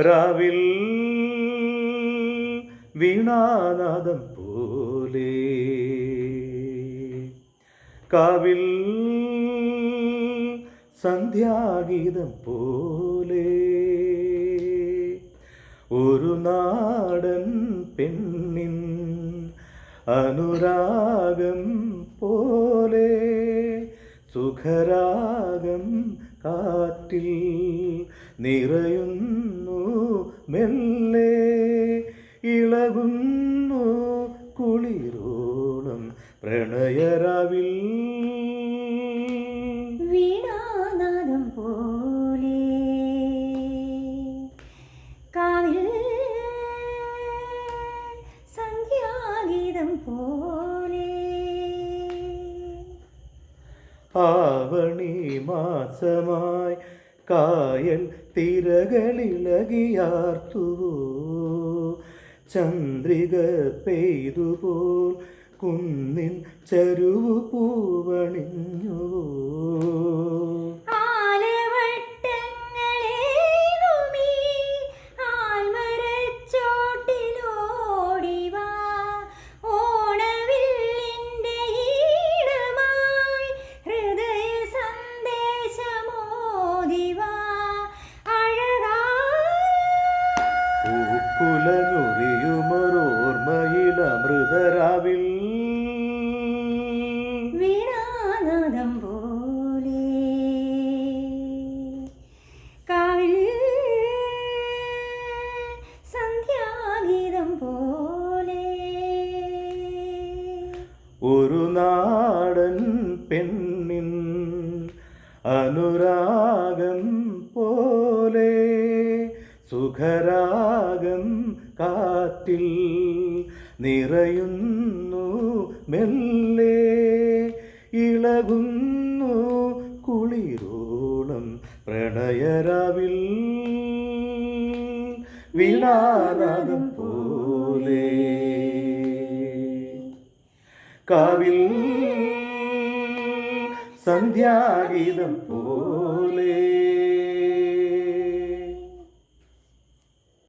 രാവിൽ വീണാനാദം പോലെ. കാവിൽ സന്ധ്യാഗീതം പോലെ. ഒരു നാടൻ പെണ്ണിൻ അനുരാഗം പോലെ. സുഖരാഗം കാറ്റിൽ നിറയുന്നു മെല്ലെ ഇളകുന്നു കുളിരോളം പ്രണയരാവിൽ. വീണാനാദം പോലെ കാവിൽ സന്ധ്യാഗീതം പോലെ ആവണി മാസമായി കായൽ തിരകളിളകിയാർത്തുവോ ചന്ദ്രിക പെയ്തുപോൽ കുന്നിൻ ചരുവു പൂവണിഞ്ഞുവോ അഴകാ പൂക്കുലഞ്ഞുറിയുമൊരോർമ്മയിലമൃതരാവിൽ വീണാനാദം പോലെ കാവിൽ സന്ധ്യാഗീതം പോലെ ഒരു നാടൻ പെണ്ണിൻ അനുരാഗം പോലെ സുഖരാഗം കാറ്റിൽ നിറയുന്നു മെല്ലെ ഇളകുന്നു കുളിരോളം പ്രണയരാവിൽ. വിളാരാഗം പോലെ കാവിൽ സന്ധ്യാഗീതം പോലെ